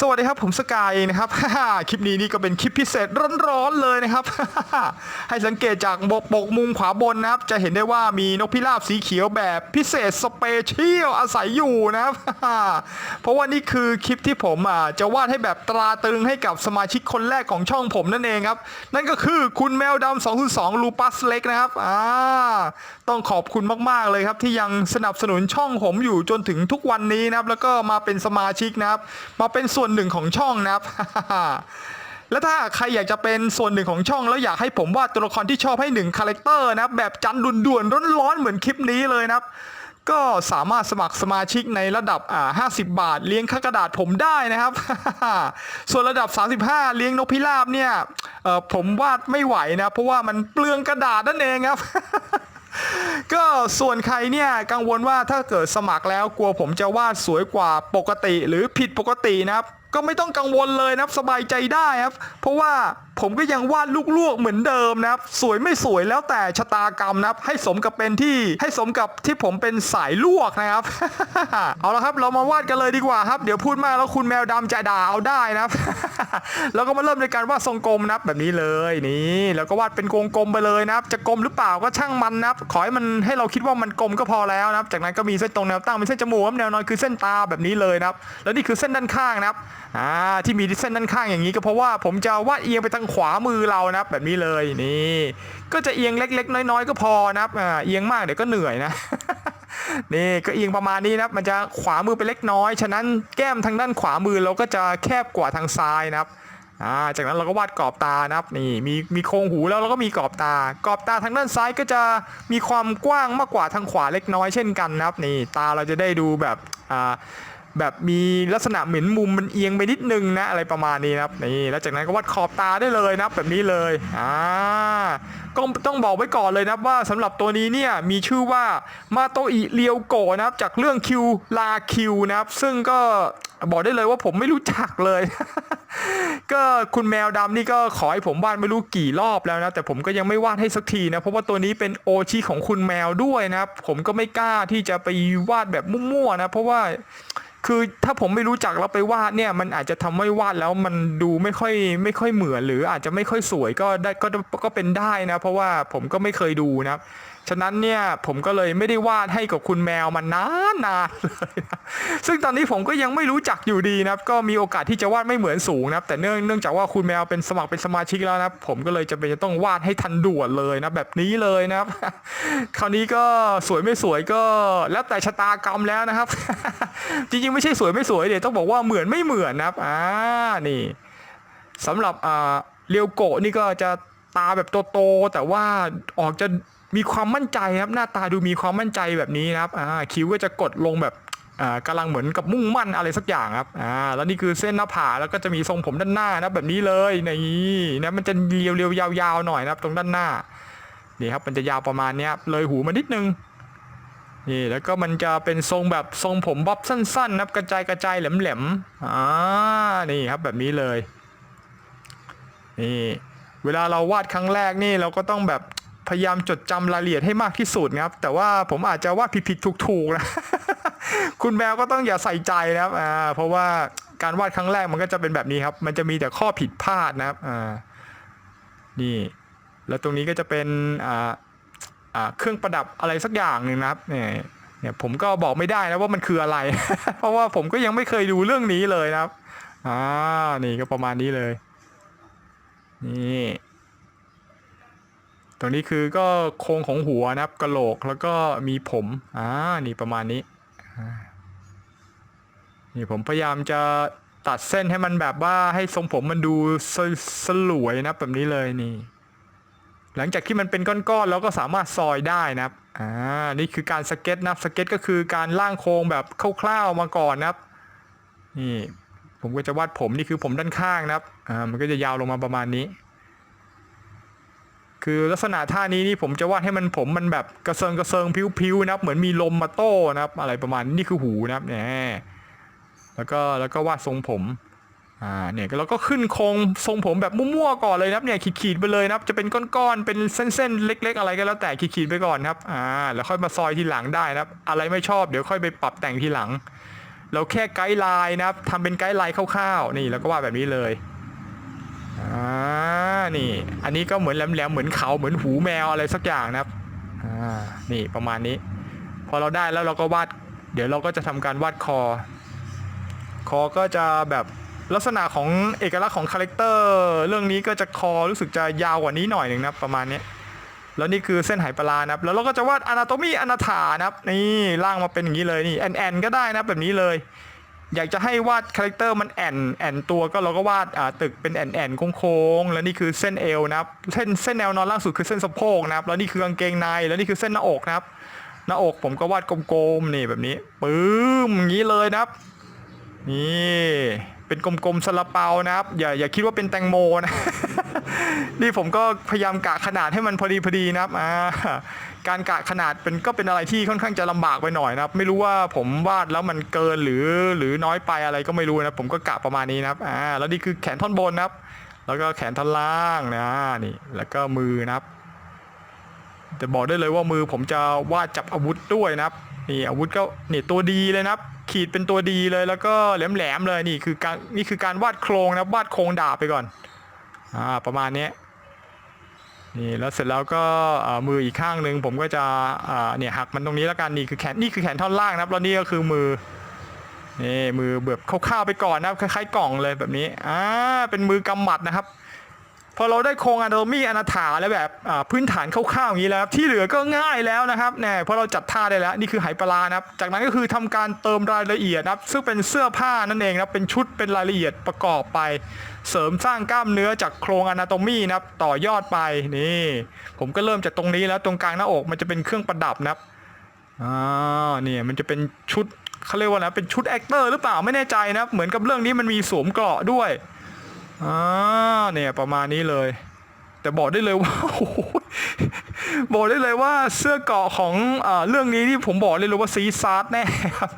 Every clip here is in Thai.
สวัสดีครับผมสกายนะครับ คลิปนี้นี่ก็เป็นคลิปพิเศษร้อนๆเลยนะครับ ให้สังเกตจากบกปกมุมขวาบนนะครับ จะเห็นได้ว่ามีนกพิราบสีเขียวแบบพิเศษสเปเชียลอาศัยอยู่นะครับ เพราะว่านี่คือคลิปที่ผมจะวาดให้แบบตราตรึงให้กับสมาชิกคนแรกของช่องผมนั่นเองครับ นั่นก็คือคุณแมวดำ202ลูปัสเล็กนะครับอ่าต้องขอบคุณมากๆเลยครับ ที่ยังสนับสนุนช่องผมอยู่จนถึงทุกวันนี้นะครับ แล้วก็มาเป็นสมาชิกนะครับ มาเป็นส่วนนหนึ่งของช่องนะครับ แล้วถ้าใครอยากจะเป็นส่วนหนึ่งของช่อง แล้วอยากให้ผมวาดตัวละครที่ชอบให้หนึ่งคาแรคเตอร์นะครับแบบจันด่วนๆร้อนๆเหมือนคลิปนี้เลยนะครับก็สามารถสมัครสมาชิกในระดับ 50 บาท เลี้ยงค่ากระดาษผมได้นะครับ ส่วนระดับ 35 เลี้ยงนกพิราบเนี่ยผมวาดไม่ไหวนะ เพราะว่ามันเปลืองกระดาษนั่นเองครับ ก็ส่วนใครเนี่ยกังวลว่าถ้าเกิดสมัครแล้วกลัวผมจะวาดสวยกว่าปกติหรือผิดปกตินะครับ ก็ไม่ต้องกังวลเลยนะครับสบายใจได้ครับ เพราะว่า ผมก็ยังวาดลูกๆเหมือนเดิมนะครับ สวยไม่สวยแล้วแต่ชะตากรรมนะครับ ให้สมกับเป็นที่ให้สมกับที่ผมเป็นสายลวกนะครับ เอาละครับเรามาวาดกันเลยดีกว่าครับ เดี๋ยวพูดมากแล้วคุณแมวดำจะด่าเอาได้นะครับ แล้วก็มาเริ่มในการวาดทรงกลมนะครับแบบนี้เลยนี่แล้วก็วาดเป็นวงกลมไปเลยนะครับ จะกลมหรือเปล่าก็ช่างมันนะครับ ขอให้มันให้เราคิดว่ามันกลมก็พอแล้วนะครับ จากนั้นก็มีเส้นตรงแนวตั้งเป็นเส้นจมูกแนวนอนคือเส้นตาแบบนี้เลยนะครับ แล้วนี่คือเส้นด้านข้างนะครับอ่าที่มีเส้นด้านข้างอย่างนี้ก็เพราะว่าผมจะวาดเอียงไปทางขวามือเรานะแบบนี้เลยนี่ก็จะเอียงเล็ก ๆ น้อย ๆ ก็พอนะครับเอียงมากเดี๋ยวก็เหนื่อยนะนี่ก็เอียงประมาณนี้นะครับมันจะขวามือไปเล็กน้อย ฉะนั้นแก้มทางด้านขวามือเราก็จะแคบกว่าทางซ้ายนะครับาจากนั้นเราก็วาดกรอบตานะครับนี่มีมีโครงหูแล้วเราก็มีกรอบตา กรอบตาทางด้านซ้ายก็จะมีความกว้างมากกว่าทางขวาเล็กน้อยเช่นกันนะครับนี่ตาเราจะได้ดูแบบอ่า แบบมีลักษณะเหมือนมุมมันเอียงไปนิดนึงนะอะไรประมาณนี้นะครับนี่แล้วจากนั้นก็วาดขอบตาได้เลยนะแบบนี้เลยอ่าก็ต้องบอกไว้ก่อนเลยนะว่าสำหรับตัวนี้เนี่ยมีชื่อว่ามาโตอิเรียวโกนะครับจากเรื่องคิวลาคิวนะครับซึ่งก็บอกได้เลยว่าผมไม่รู้จักเลย ก็คุณแมวดำนี่ก็ขอให้ผมวาดไม่รู้กี่รอบแล้วนะ แต่ผมก็ยังไม่วาดให้สักทีนะ เพราะว่าตัวนี้เป็นโอชีของคุณแมวด้วยนะครับ ผมก็ไม่กล้าที่จะไปวาดแบบมั่วๆนะ เพราะว่า คือถ้าผมไม่รู้จักแล้วไปวาดเนี่ย มันอาจจะทำให้วาดแล้วมันดูไม่ค่อยไม่ค่อยเหมือน หรืออาจจะไม่ค่อยสวยก็ได้ก็ก็เป็นได้นะ เพราะว่าผมก็ไม่เคยดูนะครับ ฉะนั้นเนี่ยผมก็เลยไม่ได้วาดให้กับคุณแมวมานานนานเลยนะซึ่งตอนนี้ผมก็ยังไม่รู้จักอยู่ดีนะครับ ก็มีโอกาสที่จะวาดไม่เหมือนสูงนะครับแต่เนื่องเนื่องจากว่าคุณแมวเป็นสมัครเป็นสมาชิกแล้วนะครับผมก็เลยจะเป็นจะต้องวาดให้ทันด่วนเลยนะแบบนี้เลยนะครับ คราวนี้ก็สวยไม่สวยก็แล้วแต่ชะตากรรมแล้วนะครับ จริงๆไม่ใช่สวยไม่สวยเดี๋ยวต้องบอกว่าเหมือนไม่เหมือนนะครับอ่านี่สำหรับอ่าเรียวโกะนี่ก็จะตาแบบโตๆแต่ว่าออกจะ มีความมั่นใจครับหน้าตาดูมีความมั่นใจแบบนี้นะครับอ่าคิ้วก็จะกดลงแบบอ่ากำลังเหมือนกับมุ่งมั่นอะไรสักอย่างครับอ่าแล้วนี่คือเส้นหน้าผาแล้วก็จะมีทรงผมด้านหน้านะแบบนี้เลยนี่นะมันจะเรียวๆยวยาวๆหน่อยนะครับ ตรงด้านหน้านี่ครับมันจะยาวประมาณนี้เลยหูมานิดนึงนี่แล้วก็มันจะเป็นทรงแบบทรงผมบ๊อบสั้นๆนะครับกระจายกระจายแหลมๆอ่านี่ครับแบบนี้เลยนี่เวลาเราวาดครั้งแรกนี่เราก็ต้องแบบ พยายามจดจำรายละเอียดให้มากที่สุดนะครับ แต่ว่าผมอาจจะวาดผิดๆถูกๆนะ คุณแมวก็ต้องอย่าใส่ใจนะครับอ่าเพราะว่าการวาดครั้งแรกมันก็จะเป็นแบบนี้ครับ มันจะมีแต่ข้อผิดพลาดนะครับอ่านี่ แล้วตรงนี้ก็จะเป็นอ่าอ่าเครื่องประดับอะไรสักอย่างหนึ่งนะครับเนี่ยเนี่ยผมก็บอกไม่ได้นะว่ามันคืออะไร เพราะว่าผมก็ยังไม่เคยดูเรื่องนี้เลยนะครับอ่านี่ก็ประมาณนี้เลย นี่ ตรงนี้คือก็โครงของหัวนะครับกระโหลกแล้วก็มีผมอ่านี่ประมาณนี้นี่ผมพยายามจะตัดเส้นให้มันแบบว่าให้ทรงผมมันดูสสลวยนะแบบนี้เลยนี่ หลังจากที่มันเป็นก้อนๆแล้วก็สามารถซอยได้นะครับอ่านี่คือการสเก็ตนับสเก็ตก็คือการล่างโครงแบบคร่าวๆมาก่อนนะครับ นี่ ผมก็จะวาดผมนี่คือผมด้านข้างนะครับอ่ามันก็จะยาวลงมาประมาณนี้ คือลักษณะท่านี้นี่ผมจะวาดให้มันผมมันแบบกระเซิงกระเซิงพิ้วๆนะครับเหมือนมีลมมาโต้นะครับ อะไรประมาณนี้นี่คือหูนะครับเนี่ยแล้วก็แล้วก็วาดทรงผมอ่าเนี่ยเราก็ขึ้นโครงทรงผมแบบมั่วๆก่อนเลยนะครับเนี่ยขีดๆไปเลยนะครับจะเป็นก้อนๆเป็นเส้นๆเล็ก ๆ อะไรก็แล้วแต่ขีดๆไปก่อนครับอ่าแล้วค่อยมาซอยทีหลังได้นะครับ อะไรไม่ชอบเดี๋ยวค่อยไปปรับแต่งทีหลังเราแค่ไกด์ไลน์นะครับทำเป็นไกด์ไลน์คร่าวๆนี่แล้วก็วาดแบบนี้เลย อ่านี่ อันนี้ก็เหมือนแหลมๆเหมือนเขาเหมือนหูแมวอะไรสักอย่างนะครับอ่านี่ประมาณนี้ พอเราได้แล้วเราก็วาด เดี๋ยวเราก็จะทำการวาดคอ คอก็จะแบบลักษณะของเอกลักษณ์ของคาแรคเตอร์ เรื่องนี้ก็จะคอรู้สึกจะยาวกว่านี้หน่อยหนึ่งนะประมาณนี้แล้วนี่คือเส้นไหปลานะครับ แล้วเราก็จะวาดอนาโตมีอนาถานะครับ นี่ล่างมาเป็นอย่างนี้เลยนี่แอนแอนก็ได้นะแบบนี้เลย อยากจะให้วาดคาแรคเตอร์มันแอนแอนตัวก็เราก็วาดอ่าตึกเป็นแอนแอนโค้งๆแล้วนี่คือเส้นเอวนะครับเส้นเส้นแนวนอนล่างสุดคือเส้นสะโพกนะครับแล้วนี่คือกางเกงในแล้วนี่คือเส้นหน้าอกนะครับหน้าอกผมก็วาดกลมๆนี่แบบนี้ปื้มอย่างนี้เลยนะครับ นี่เป็นกลมๆสลับเปานะครับ อย่าอย่าคิดว่าเป็นแตงโมนะนี่ผมก็พยายามกะขนาดให้มันพอดีพอดีนะครับอ่า การกะขนาดเป็นก็เป็นอะไรที่ค่อนข้างจะลำบากไปหน่อยนะครับ ไม่รู้ว่าผมวาดแล้วมันเกินหรือหรือน้อยไปอะไรก็ไม่รู้นะผมก็กะประมาณนี้นะครับอ่าแล้วนี่คือแขนท่อนบนนะครับ แล้วก็แขนท่อนล่างนะนี่แล้วก็มือนะครับแต่บอกได้เลยว่ามือผมจะวาดจับอาวุธด้วยนะครับนี่อาวุธก็นี่ตัวดีเลยนะครับ ขีดเป็นตัวดีเลยแล้วก็แหลมๆเลยนี่คือการนี่คือการวาดโครงนะวาดโครงดาบไปก่อนอ่าประมาณนี้ นี่แล้วเสร็จแล้วก็มืออีกข้างหนึ่งผมก็จะเนี่ยหักมันตรงนี้แล้วกันนี่คือแขนนี่คือแขนท่อนล่างนะครับแล้วนี่ก็คือมือนี่มือแบบคร่าวๆไปก่อนนะครับคล้ายๆกล่องเลยแบบนี้อ่าเป็นมือกำหมัดนะครับ พอเราได้โครงอนาโตมีอนาถาแล้วแบบพื้นฐานคร่าวๆอย่างนี้แล้ว ที่เหลือก็ง่ายแล้วนะครับเนี่ยพอเราจัดท่าได้แล้วนี่คือไหปลานะครับ จากนั้นก็คือทำการเติมรายละเอียดนะครับ ซึ่งเป็นเสื้อผ้านั่นเองนะครับเป็นชุดเป็นรายละเอียดประกอบไป เสริมสร้างกล้ามเนื้อจากโครงอนาโตมีนะครับต่อยอดไปนี่ ผมก็เริ่มจากตรงนี้แล้วตรงกลางหน้าอกมันจะเป็นเครื่องประดับนะครับอ่าเนี่ยมันจะเป็นชุดเขาเรียกว่านะเป็นชุดแอคเตอร์หรือเปล่าไม่แน่ใจนะครับเหมือนกับเรื่องนี้มันมีสวมเกราะด้วย อ่าเนี่ยประมาณนี้เลย แต่บอกได้เลยว่าโอ้โหบอกได้เลยว่าเสื้อเกาะของอาเรื่องนี้ที่ผมบอกเลยเลยว่าซีซาร์ดแน่ครับ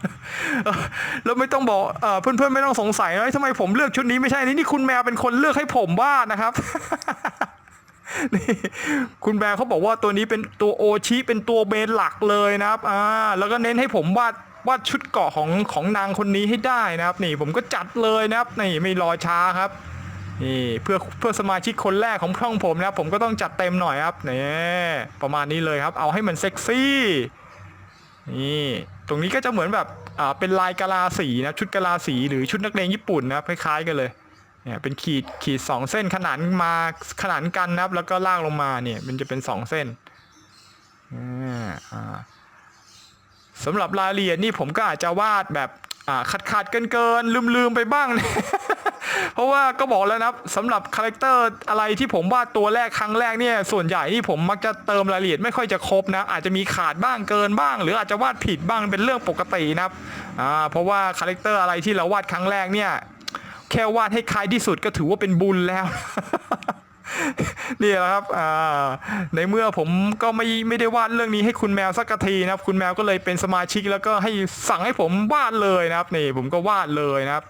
แล้วไม่ต้องบอกเพื่อนๆไม่ต้องสงสัยนะทำไมผมเลือกชุดนี้ไม่ใช่นี่นี่คุณแมวเป็นคนเลือกให้ผมวาดนะครับนี่คุณแบร์เขาบอกว่าตัวนี้เป็นตัวโอชิเป็นตัวเบนหลักเลยนะครับอ่าแล้วก็เน้นให้ผมวาดวาดชุดเกาะของของนางคนนี้ให้ได้นะครับ นี่ผมก็จัดเลยนะครับ นี่ไม่รอช้าครับ นี่เพื่อเพื่อสมาชิกคนแรกของช่องผมนะครับผมก็ต้องจัดเต็มหน่อยครับนี่ประมาณนี้เลยครับ เอาให้มันเซ็กซี่นี่ตรงนี้ก็จะเหมือนแบบอ่าเป็นลายกะลาสีนะชุดกะลาสีหรือชุดนักเรียนญี่ปุ่นนะคล้ายๆกันเลยเนี่ยเป็นขีดขีดสองเส้นขนานมาขนานกันนะครับ แล้วก็ลากลงมาเนี่ยมันจะเป็นสองเส้นอ่าสำหรับรายละเอียดนี่ผมก็อาจจะวาดแบบอ่าขาดขาดเกินเกินลืมลืมๆไปบ้าง เพราะว่าก็บอกแล้วนะครับสำหรับคาแรคเตอร์อะไรที่ผมวาดตัวแรกครั้งแรกเนี่ยส่วนใหญ่นี่ผมมักจะเติมรายละเอียดไม่ค่อยจะครบนะ อาจจะมีขาดบ้างเกินบ้าง หรืออาจจะวาดผิดบ้างเป็นเรื่องปกตินะครับอ่าเพราะว่าคาแรคเตอร์อะไรที่เราวาดครั้งแรกเนี่ยแค่วาดให้คล้ายที่สุดก็ถือว่าเป็นบุญแล้วนี่แหละครับ ในเมื่อผมก็ไม่ไม่ได้วาดเรื่องนี้ให้คุณแมวสักทีนะครับ คุณแมวก็เลยเป็นสมาชิกแล้วก็ให้สั่งให้ผมวาดเลยนะครับ นี่ผมก็วาดเลยนะครับ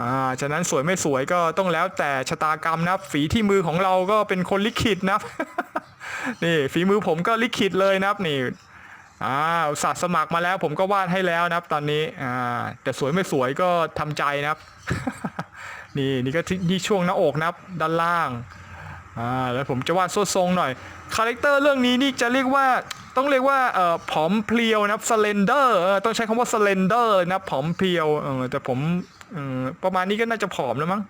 อ่าฉะนั้นสวยไม่สวยก็ต้องแล้วแต่ชะตากรรมนะฝีที่มือของเราก็เป็นคนลิขิตนะนี่ฝีมือผมก็ลิขิตเลยนะนี่อ่าสัตว์สมัครมาแล้วผมก็วาดให้แล้วนะครับตอนนี้อ่าแต่สวยไม่สวยก็ทำใจนะครับ นี่นี่ก็ที่นี่ช่วงหน้าอกนะครับด้านล่าง อ่าแล้วผมจะวาดโซ่ทรงหน่อยคาแรคเตอร์เรื่องนี้นี่จะเรียกว่าต้องเรียกว่าเอ่อผอมเพรียวนะครับสเลนเดอร์ต้องใช้คำว่าสเลนเดอร์นะผอมเพรียวเออแต่ผมเออประมาณนี้ก็น่าจะผอมแล้วมั้ง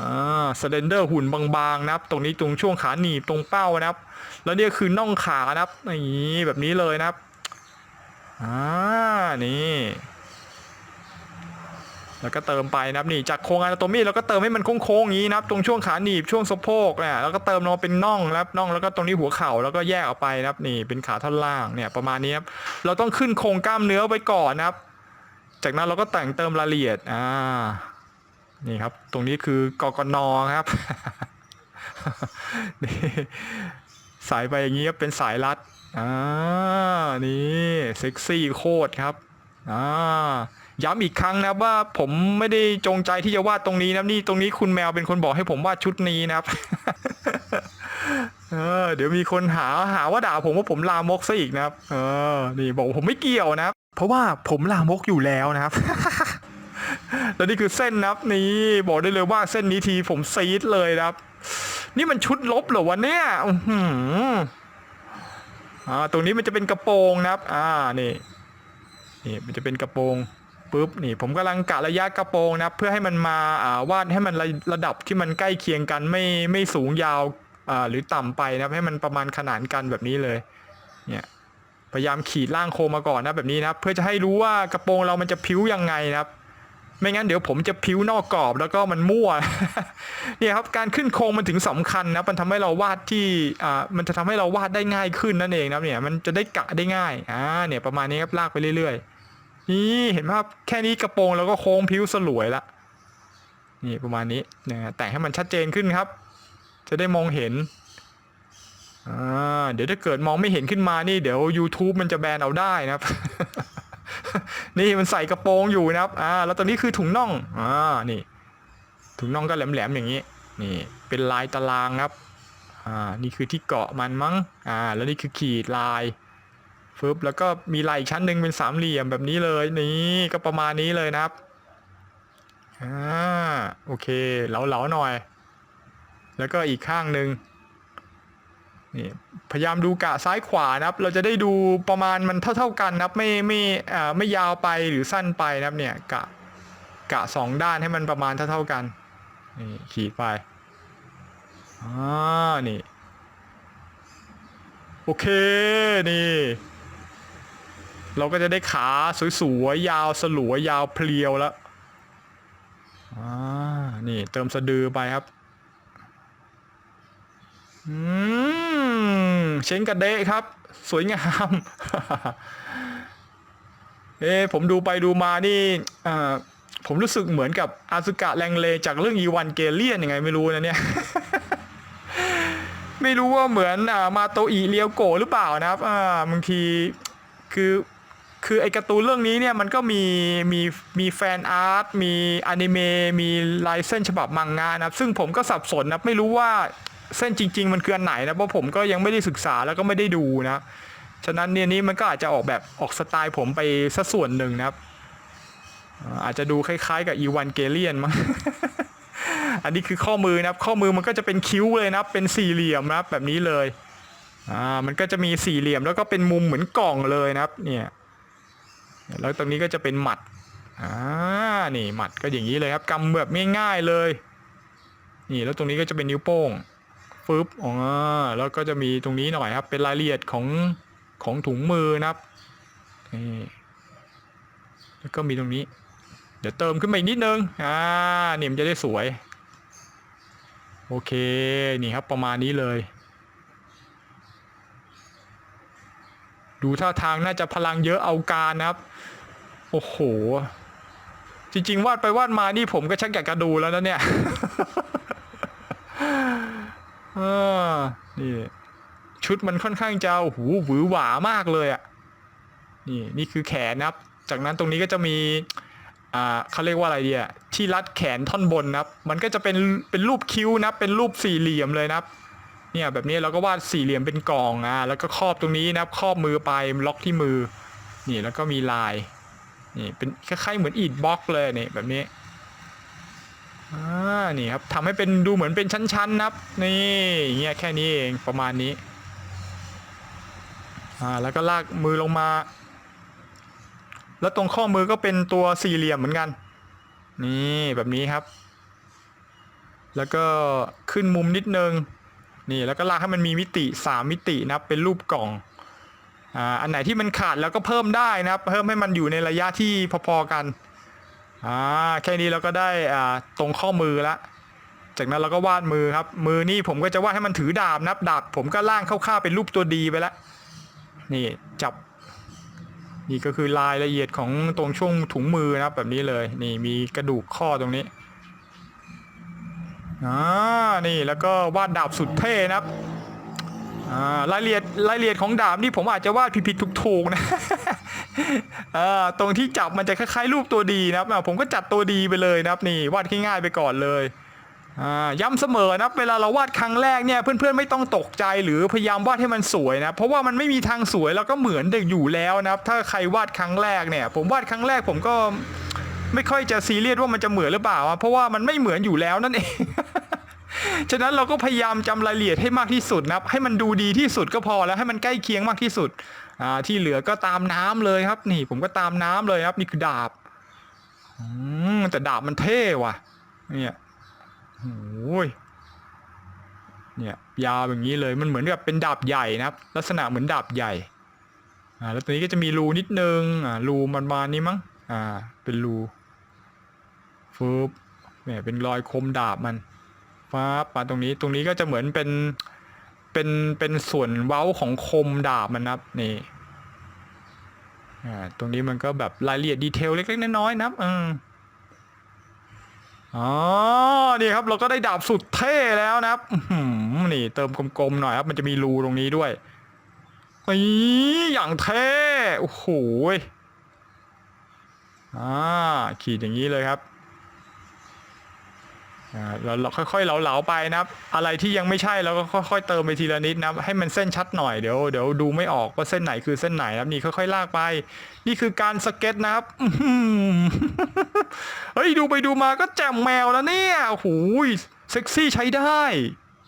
อ่าสเลนเดอร์หุ่นบางๆนะครับ ตรงนี้ตรงช่วงขาหนีบตรงเป้านะครับ แล้วเนี่ยคือน่องขานะครับนี่แบบนี้เลยนะครับอ่านี่ แล้วก็เติมไปนะครับนี่จากโครงอนาโตมีแล้วก็เติมให้มันโค้งๆอย่างนี้นะครับตรงช่วงขาหนีบช่วงสะโพกเนี่ยแล้วก็เติมลงเป็นน่องนะครับน่องแล้วก็ตรงนี้หัวเข่าแล้วก็แยกออกไปนะครับนี่เป็นขาท่อนล่างเนี่ยประมาณนี้ครับเราต้องขึ้นโครงกล้ามเนื้อไว้ก่อนนะครับ จากนั้นเราก็แต่งเติมรายละเอียดอ่านี่ครับ ตรงนี้คือกกนครับสายไปอย่างนี้ก็เป็นสายรัดอ่านี่เซ็กซี่โคตรครับอ่า ย้ำอีกครั้งนะครับว่าผมไม่ได้จงใจที่จะวาดตรงนี้นะนี่ตรงนี้คุณแมวเป็นคนบอกให้ผมวาดชุดนี้นะครับเออเดี๋ยวมีคนหาหาว่าด่าผมว่าผมลามกซะอีกนะครับ เออ นี่บอกผมไม่เกี่ยวนะครับ เพราะว่าผมลามกอยู่แล้วนะครับ แล้วนี่คือเส้นนะครับ นี่บอกได้เลยว่าเส้นนี้ทีผมซีดเลยนะครับ นี่มันชุดลบเหรอวะเนี่ยอืออ่าตรงนี้มันจะเป็นกระโปรงนะครับ อ่านี่นี่มันจะเป็นกระโปรง ปุ๊บนี่ผมกำลังกะระยะกระโปรงนะเพื่อให้มันมาอ่าวาดให้มันระระดับที่มันใกล้เคียงกันไม่ไม่สูงยาวอ่าหรือต่ำไปนะให้มันประมาณขนานกันแบบนี้เลยเนี่ยพยายามขีดล่างโคมาก่อนนะแบบนี้นะเพื่อจะให้รู้ว่ากระโปรงเรามันจะพิ้วยังไงนะครับไม่งั้นเดี๋ยวผมจะพิ้วนอกกรอบแล้วก็มันมั่วเนี่ยครับการขึ้นโครงมันถึงสำคัญนะมันทำให้เราวาดที่อ่ามันจะทำให้เราวาดได้ง่ายขึ้นนั่นเองนะเนี่ยมันจะได้กะได้ง่ายอ่าเนี่ยประมาณนี้ครับลากไปเรื่อยๆ นี่เห็นไหมครับแค่นี้กระโปรงเราก็โค้งพิ้วสลวยละนี่ประมาณนี้นะแต่งให้มันชัดเจนขึ้นครับ จะได้มองเห็นอ่าเดี๋ยวถ้าเกิดมองไม่เห็นขึ้นมานี่เดี๋ยว YouTube มันจะแบนเอาได้นะครับ นี่มันใส่กระโปรงอยู่นะครับอ่าแล้วตรงนี้คือถุงน่องอ่านี่ ถุงน่องก็แหลมๆอย่างนี้ นี่ เป็นลายตารางครับอ่านี่คือที่เกาะมันมั้งอ่าแล้วนี่คือขีดลาย ฟึบแล้วก็มีลายอีกชั้นหนึ่งเป็นสามเหลี่ยมแบบนี้เลยนี่ก็ประมาณนี้เลยนะครับอ่าโอเคเหลาๆหน่อย แล้วก็อีกข้างหนึ่งนี่พยายามดูกะซ้ายขวานะครับ เราจะได้ดูประมาณมันเท่า ๆกันนะครับ ไม่ไม่อ่าไม่ยาวไปหรือสั้นไปนะครับเนี่ยกะกะสองด้านให้มันประมาณเท่าๆกันนี่ขีดไปอ่านี่โอเคนี่ เราก็จะได้ขาสวยๆยาวสลวยยาวเพลียวแล้วอ่านี่เติมสะดือไปครับอืมเช้งกระเดะครับ สวยงามเอ๊ผมดูไปดูมานี่อ่าผมรู้สึกเหมือนกับอาซึกะแรงเลจากเรื่องอีวันเกเลียนยังไงไม่รู้นะเนี่ย ไม่รู้ว่าเหมือนอ่ามาโตอิเรียวโกหรือเปล่านะครับอ่าบางทีคือ คือไอการ์ตูนเรื่องนี้เนี่ยมันก็มีมีมีแฟนอาร์ตมีอนิเมะมีลายเส้นฉบับมังงะนะครับซึ่งผมก็สับสนนะไม่รู้ว่าเส้นจริง ๆ มันคืออันไหนนะเพราะผมก็ยังไม่ได้ศึกษาแล้วก็ไม่ได้ดูนะฉะนั้นเนี่ยนี่มันก็อาจจะออกแบบออกสไตล์ผมไปสัส่วนหนึ่งนะครับ อาจจะดูคล้ายๆ กับอีวานเกเลียนมั้งอันนี้คือข้อมือนะครับ ข้อมือมันก็จะเป็นคิ้วเลยนะเป็นสี่เหลี่ยมนะครับแบบนี้เลยอ่ามันก็จะมีสี่เหลี่ยมแล้วก็เป็นมุมเหมือนกล่องเลยนะครับเนี่ย แล้วตรงนี้ก็จะเป็นหมัดอ่านี่หมัดก็อย่างนี้เลยครับกำแบบง่ายๆเลย นี่แล้วตรงนี้ก็จะเป็นนิ้วโป้งฟึบอ๋อแล้วก็จะมีตรงนี้หน่อยครับ เป็นรายละเอียดของของถุงมือนะครับนี่แล้วก็มีตรงนี้ เดี๋ยวเติมขึ้นมาอีกนิดนึงอ่าเนี่ยมันจะได้สวย โอเค นี่ครับประมาณนี้เลย ดูท่าทางน่าจะพลังเยอะเอาการนะครับ โอ้โห จริง ๆ วาดไปวาดมานี่ผมก็ชักอยากจะดูแล้วนะเนี่ยนี่ ชุดมันค่อนข้างจะโอ้โหูหวือหวามากเลยอะ่ะ นี่นี่คือแขนนะครับ จากนั้นตรงนี้ก็จะมีอ่าเขาเรียกว่าอะไรดีอะที่รัดแขนท่อนบนนะครับ มันก็จะเป็นเป็นรูปคิ้วนะเป็นรูปสี่เหลี่ยมเลยนะครับ เนี่ยแบบนี้เราก็วาดสี่เหลี่ยมเป็นกล่องอ่าแล้วก็ครอบตรงนี้นะครับครอบมือไปล็อกที่มือ นี่แล้วก็มีลายนี่เป็นคล้ายๆเหมือนอีดบล็อกเลยนี่แบบนี้อ่านี่ครับทำให้เป็นดูเหมือนเป็นชั้นๆนะครับนี่เงี้ยแค่นี้เองประมาณนี้อ่าแล้วก็ลากมือลงมา แล้วตรงข้อมือก็เป็นตัวสี่เหลี่ยมเหมือนกัน นี่แบบนี้ครับ แล้วก็ขึ้นมุมนิดนึง นี่แล้วก็ลากให้มันมีมิติสามมิตินะครับเป็นรูปกล่องอ่าอันไหนที่มันขาดแล้วก็เพิ่มได้นะครับ เพิ่มให้มันอยู่ในระยะที่พอๆกันอ่าแค่นี้เราก็ได้อ่าตรงข้อมือละจากนั้นเราก็วาดมือครับ มือนี่ผมก็จะวาดให้มันถือดาบนับดาบผมก็ล่างคร่าวๆเป็นรูปตัวดีไปแล้วนี่จับนี่ก็คือรายละเอียดของตรงช่วงถุงมือนะครับแบบนี้เลย นี่มีกระดูกข้อตรงนี้ อ่านี่แล้วก็วาดดาบสุดเท่นะครับอ่ารายละเอียดรายละเอียดของดาบนี่ผมอาจจะวาดผิดๆถูกๆนะเออตรงที่จับมันจะคล้ายๆรูปตัวดีนะครับผมก็จัดตัวดีไปเลยนะครับนี่วาดง่ายๆไปก่อนเลยอ่าย้ำเสมอนะครับเวลาเราวาดครั้งแรกเนี่ยเพื่อนๆไม่ต้องตกใจหรือพยายามวาดให้มันสวยนะเพราะว่ามันไม่มีทางสวยแล้วก็เหมือนเด็กอยู่แล้วนะครับถ้าใครวาดครั้งแรกเนี่ย ผมวาดครั้งแรกผมก็ ไม่ค่อยจะซีเรียสว่ามันจะเหมือนหรือเปล่าเพราะว่ามันไม่เหมือนอยู่แล้วนั่นเอง ฉะนั้นเราก็พยายามจำรายละเอียดให้มากที่สุดนะครับ ให้มันดูดีที่สุดก็พอแล้วให้มันใกล้เคียงมากที่สุดอ่าที่เหลือก็ตามน้ำเลยครับ นี่ผมก็ตามน้ำเลยครับ นี่คือดาบอืมแต่ดาบมันเท่ว่ะ เนี่ยโอ้ยเนี่ยยาวอย่างนี้เลยมันเหมือนกับเป็นดาบใหญ่นะครับ ลักษณะเหมือนดาบใหญ่อ่าแล้วตัวนี้ก็จะมีรูนิดนึงอ่ารูมันมานี้มั้งอ่าเป็นรู ฟืบเนี่ยเป็นรอยคมดาบมันฟ้าบมาตรงนี้ตรงนี้ก็จะเหมือนเป็นเป็นเป็นส่วนเว้าของคมดาบมันนะครับนี่อ่าตรงนี้มันก็แบบรายละเอียดดีเทลเล็กๆน้อยๆนะครับเอออ๋อนี่ครับเราก็ได้ดาบสุดเท่แล้วนะครับนี่เติมกลมๆหน่อยครับ มันจะมีรูตรงนี้ด้วยนี่อย่างเท่โอ้โหยอ่าขีดอย่างนี้เลยครับ เราเราค่อยๆเหลาๆไปนะครับ อะไรที่ยังไม่ใช่เราก็ค่อยๆเติมไปทีละนิดนะครับให้มันเส้นชัดหน่อยเดี๋ยวเดี๋ยวดูไม่ออกว่าเส้นไหนคือเส้นไหนนะครับนี่ค่อยๆลากไป นี่คือการสเก็ตนะครับเฮ้ยดูไปดูมาก็แจ่มแมวแล้วเนี่ยโอ้โหยเซ็กซี่ใช้ได้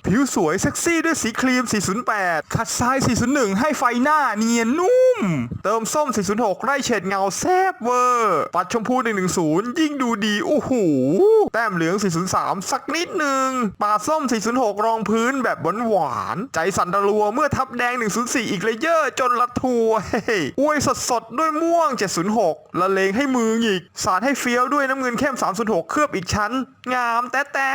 ผิวสวยเซ็กซี่ด้วยสีครีม 408 ขัดทราย 401 ให้ไฟหน้าเนียนนุ่ม เติมส้ม 406 ไร่เฉดเงาแซบเวอร์ ปัดชมพู 110 ยิ่งดูดี โอ้โห แต้มเหลือง 403 สักนิดหนึ่งปาดส้ม 406 รองพื้นแบบหวานๆ ใจสั่นระรัวเมื่อทับแดง 104 อีกเลเยอร์ จนละทัวเฮ้ยอวยสดสดๆ ด้วยม่วง 706 ละเลงให้มืออีก สาดให้เฟี้ยวด้วยน้ำเงินเข้ม 306 เคลือบอีกชั้น งามแต่แต่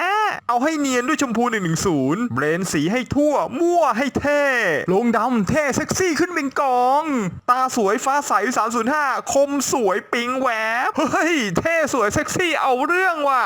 เอาให้เนียนด้วยชมพู 110เบรนสีให้ทั่ว มั่วให้เท่ลงดำเท่เซ็กซี่ขึ้นเป็นกอง ตาสวยฟ้าใส 305 คมสวยปิงแหวบเฮ้ย เท่สวยเซ็กซี่เอาเรื่องว่ะ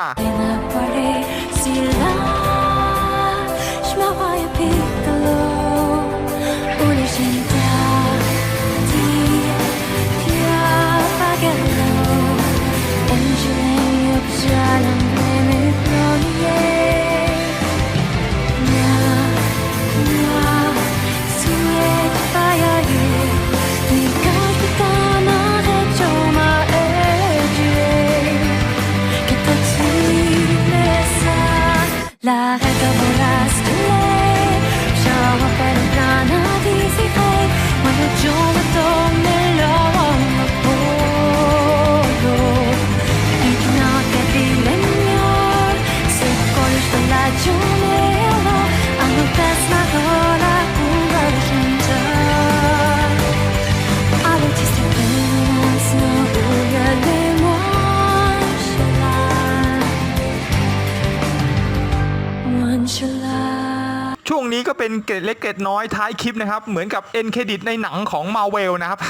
one shot ช่วงนี้ก็เป็นเกร็ดเล็กเกร็ดน้อยท้ายคลิปนะครับ เหมือนกับเอ็นเครดิตในหนังของมาเวลนะครับ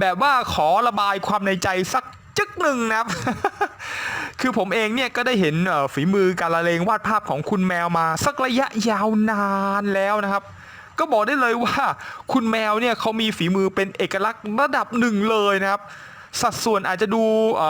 แบบว่าขอระบายความในใจสักจึกหนึ่งนะครับคือผมเองเนี่ยก็ได้เห็นฝีมือการละเลงวาดภาพของคุณแมวมา สักระยะยาวนานแล้วนะครับ ก็บอกได้เลยว่าคุณแมวเนี่ยเขามีฝีมือเป็นเอกลักษณ์ระดับหนึ่งเลยนะครับ สัดส่วนอาจจะดู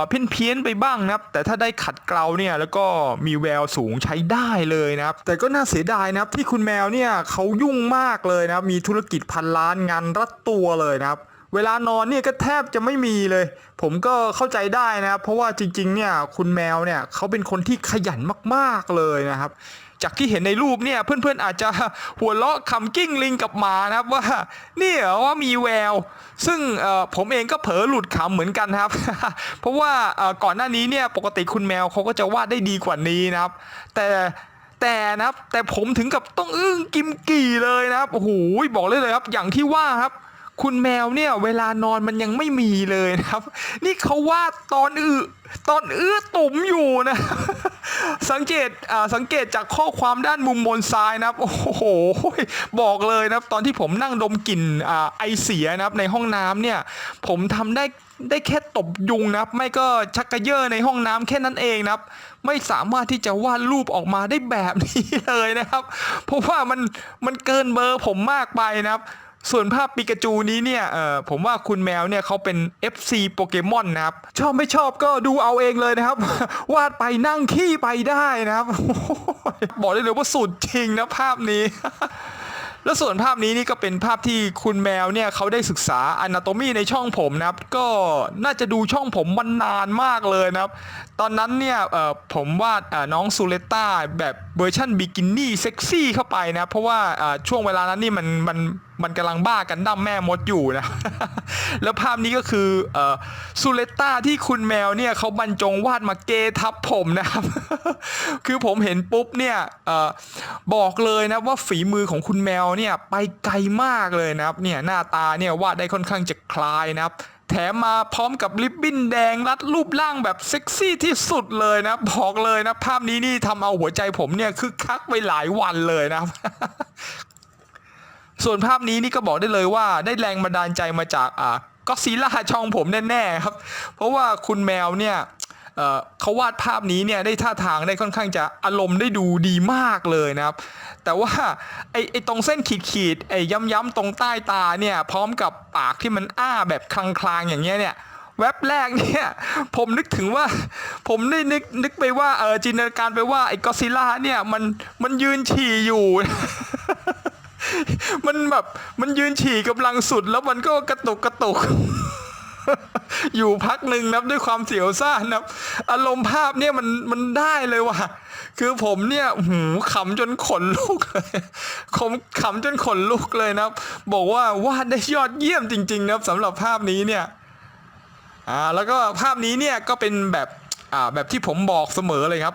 เพี้ยนเพี้ยนไปบ้างนะครับ แต่ถ้าได้ขัดเกลาเนี่ยแล้วก็มีแววสูงใช้ได้เลยนะครับ แต่ก็น่าเสียดายนะครับที่คุณแมวเนี่ยเขายุ่งมากเลยนะครับมีธุรกิจพันล้านงานรัดตัวเลยนะครับ เวลานอนเนี่ยก็แทบจะไม่มีเลย ผมก็เข้าใจได้นะครับ เพราะว่าจริงๆเนี่ยคุณแมวเนี่ยเขาเป็นคนที่ขยันมากๆเลยนะครับ จากที่เห็นในรูปเนี่ยเพื่อนๆอาจจะหัวเราะคำกิ้งลิงกับหมานะครับว่าเนี่ยเหรอว่ามีแวว ซึ่งผมเองก็เผลอหลุดขำเหมือนกันครับ เพราะว่าก่อนหน้านี้เนี่ยปกติคุณแมวเขาก็จะวาดได้ดีกว่านี้นะครับ แต่แต่นะครับแต่ผมถึงกับต้องอึ้งกิมกี่เลยนะครับโอ้โหบอกเลยเลยครับ อย่างที่ว่าครับ คุณแมวเนี่ยเวลานอนมันยังไม่มีเลยนะครับ นี่เขาวาดตอนอือตอนอื้อตุ่มอยู่นะ สังเกตสังเกตจากข้อความด้านมุมบนซ้ายนะครับ โอ้โห บอกเลยนะครับ ตอนที่ผมนั่งดมกลิ่นอไอเสียนะครับในห้องน้ำเนี่ย ผมทำได้ได้แค่ตบยุงนะครับ ไม่ก็ชักกระเยอะในห้องน้ำแค่นั้นเองนะครับ ไม่สามารถที่จะวาดรูปออกมาได้แบบนี้เลยนะครับ เพราะว่ามันมันเกินเบอร์ผมมากไปนะครับ ส่วนภาพปิกาจูนี้เนี่ยเออผมว่าคุณแมวเนี่ยเขาเป็น FC โปเกมอนนะครับ ชอบไม่ชอบก็ดูเอาเองเลยนะครับ วาดไปนั่งขี้ไปได้นะครับ บอกได้เลยว่าสุดจริงนะภาพนี้แล้วส่วนภาพนี้นี่ก็เป็นภาพที่คุณแมวเนี่ยเขาได้ศึกษาอนาโตมีในช่องผมนะครับ ก็น่าจะดูช่องผมมานานมากเลยนะครับ ตอนนั้นเนี่ยผมวาดน้องซูเลต้าแบบเวอร์ชันบิกินี่เซ็กซี่เข้าไปนะ เพราะว่าช่วงเวลานั้นนี่มันมันมันกำลังบ้ากันดั้มแม่มดอยู่นะ แล้วภาพนี้ก็คือเอซูเลต้าที่คุณแมวเนี่ยเขาบรรจงวาดมาเกทับผมนะครับ คือผมเห็นปุ๊บเนี่ยเอบอกเลยนะว่าฝีมือของคุณแมวเนี่ยไปไกลมากเลยนะครับเนี่ยหน้าตาเนี่ยวาดได้ค่อนข้างจะคล้ายนะครับแถมมาพร้อมกับลิปบิ้นแดงรัดรูปร่างแบบเซ็กซี่ที่สุดเลยนะ บอกเลยนะ ภาพนี้นี่ทำเอาหัวใจผมเนี่ยคึกคักไปหลายวันเลยนะ ส่วนภาพนี้นี่ก็บอกได้เลยว่าได้แรงบันดาลใจมาจากอ่าก็ซีล่าช่องผมแน่ๆครับ เพราะว่าคุณแมวเนี่ยเขาวาดภาพนี้เนี่ยได้ท่าทางได้ค่อนข้างจะอารมณ์ได้ดูดีมากเลยนะครับ แต่ว่าไอ้ไอตรงเส้นขีดขีดๆไอ้ย้ำๆตรงใต้ตาเนี่ยพร้อมกับปากที่มันอ้าแบบคลางๆอย่างเงี้ยเนี่ยแว็บแรกเนี่ยผมนึกถึงว่าผมได้นึกนึกไปว่าเออจินตนาการไปว่าไอ้ก็ซิล่าเนี่ยมันมันยืนฉี่อยู่ มันแบบมันยืนฉี่กำลังสุด แล้วมันก็กระตุกกระตุก อยู่พักหนึ่งนับด้วยความเสียวซ่านนะครับอารมณ์ภาพเนี่ยมันมันได้เลยว่ะ คือผมเนี่ยหูขำจนขนลุกเลยผมขำจนขนลุกเลยนะบอกว่าวาดได้ยอดเยี่ยมจริง ๆ นะสำหรับภาพนี้เนี่ยอ่าแล้วก็ภาพนี้เนี่ยก็เป็นแบบอ่าแบบที่ผมบอกเสมอเลยครับ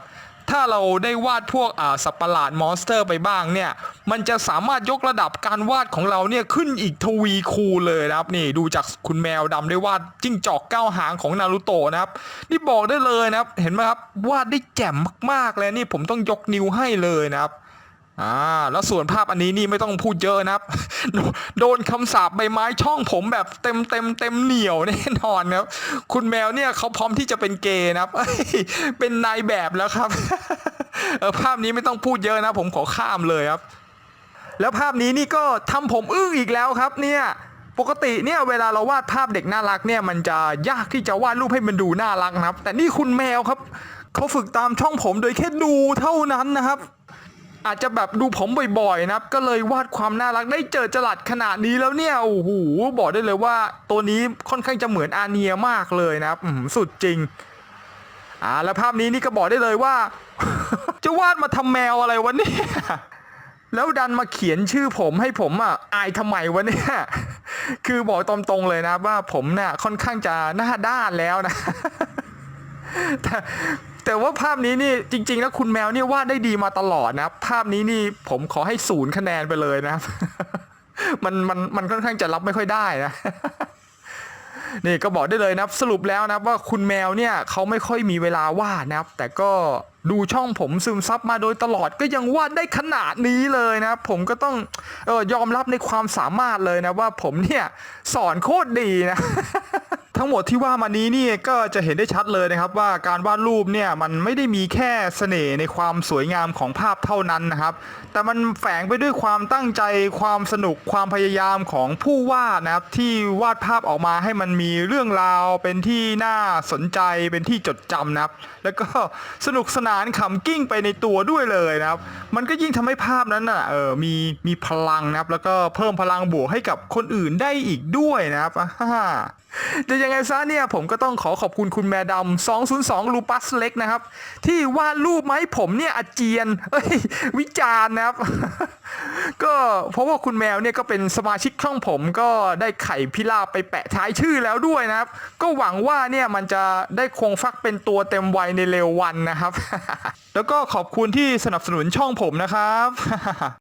ถ้าเราได้วาดพวกอ่าสัตว์ประหลาดมอนสเตอร์ไปบ้างเนี่ย มันจะสามารถยกระดับการวาดของเราเนี่ยขึ้นอีกทวีคูณเลยนะครับนี่ดูจากคุณแมวดำได้วาดจิ้งจอกเก้าหางของนารูโตะนะครับนี่บอกได้เลยนะครับ เห็นไหมครับวาดได้แจ่มมากๆเลยนี่ผมต้องยกนิ้วให้เลยนะครับ อ่าแล้วส่วนภาพอันนี้นี่ไม่ต้องพูดเยอะนะครับ โดนคำสาปใบไม้ช่องผมแบบเต็มเต็มเต็มเหนียวแน่นอนครับ คุณแมวเนี่ยเขาพร้อมที่จะเป็นเกย์นะครับเเป็นนายแบบแล้วครับเออภาพนี้ไม่ต้องพูดเยอะนะ ผมขอข้ามเลยครับ แล้วภาพนี้นี่ก็ทำผมอึ้งอีกแล้วครับ เนี่ยปกติเนี่ยเวลาเราวาดภาพเด็กน่ารักเนี่ยมันจะยากที่จะวาดรูปให้มันดูน่ารักนะครับ แต่นี่คุณแมวครับเขาฝึกตามช่องผมโดยแค่ดูเท่านั้นนะครับ อาจจะแบบดูผมบ่อยๆนะครับ ก็เลยวาดความน่ารักได้เจอจรัสขนาดนี้แล้วเนี่ยโอ้โหบอกได้เลยว่า ตัวนี้ค่อนข้างจะเหมือนอาเนียมากเลยนะครับสุดจริงอ่าแล้วภาพนี้นี่ก็บอกได้เลยว่า จะวาดมาทำแมวอะไรวะเนี่ยแล้วดันมาเขียนชื่อผมให้ผมอะอายทำไมวะเนี่ยคือบอกตรงๆเลยนะว่าผมเนี่ยค่อนข้างจะหน้าด้านแล้วนะแต่ แต่ว่าภาพนี้นี่จริง ๆ แล้วคุณแมวเนี่ยวาดได้ดีมาตลอดนะครับ ภาพนี้นี่ผมขอให้ศูนย์คะแนนไปเลยนะครับ มันมันมันค่อนข้างจะรับไม่ค่อยได้นะนี่ก็บอกได้เลยนะครับ สรุปแล้วนะครับว่าคุณแมวเนี่ยเขาไม่ค่อยมีเวลาวาดนะครับ แต่ก็ ดูช่องผมซึมซับมาโดยตลอดก็ยังวาดได้ขนาดนี้เลยนะ ผมก็ต้องเออยอมรับในความสามารถเลยนะว่าผมเนี่ยสอนโคตรดีนะทั้งหมดที่ว่ามานี้นี่ก็จะเห็นได้ชัดเลยนะครับว่าการวาดรูปเนี่ยมันไม่ได้มีแค่เสน่ห์ในความสวยงามของภาพเท่านั้นนะครับ แต่มันแฝงไปด้วยความตั้งใจความสนุกความพยายามของผู้วาดนะครับที่วาดภาพออกมาให้มันมีเรื่องราวเป็นที่น่าสนใจเป็นที่จดจำนะครับ แล้วก็สนุกสนานขำกิ้งไปในตัวด้วยเลยนะครับ มันก็ยิ่งทำให้ภาพนั้นน่ะเออมีมีพลังนะครับ แล้วก็เพิ่มพลังบวกให้กับคนอื่นได้อีกด้วยนะครับอ่า แต่ยังไงซะเนี่ยผมก็ต้องขอขอบคุณคุณแม่ดำ202 ลูปัสเล็กนะครับ ที่วาดรูปมาให้ผมเนี่ยอาเจียนเอ้ยวิจารณ์นะครับ ก็เพราะว่าคุณแมวเนี่ยก็เป็นสมาชิกช่องผมก็ได้ไข่พิราบไปแปะท้ายชื่อแล้วด้วยนะครับ ก็หวังว่าเนี่ยมันจะได้คงฟักเป็นตัวเต็มวัยในเร็ววันนะครับ แล้วก็ขอบคุณที่สนับสนุนช่องผมนะครับ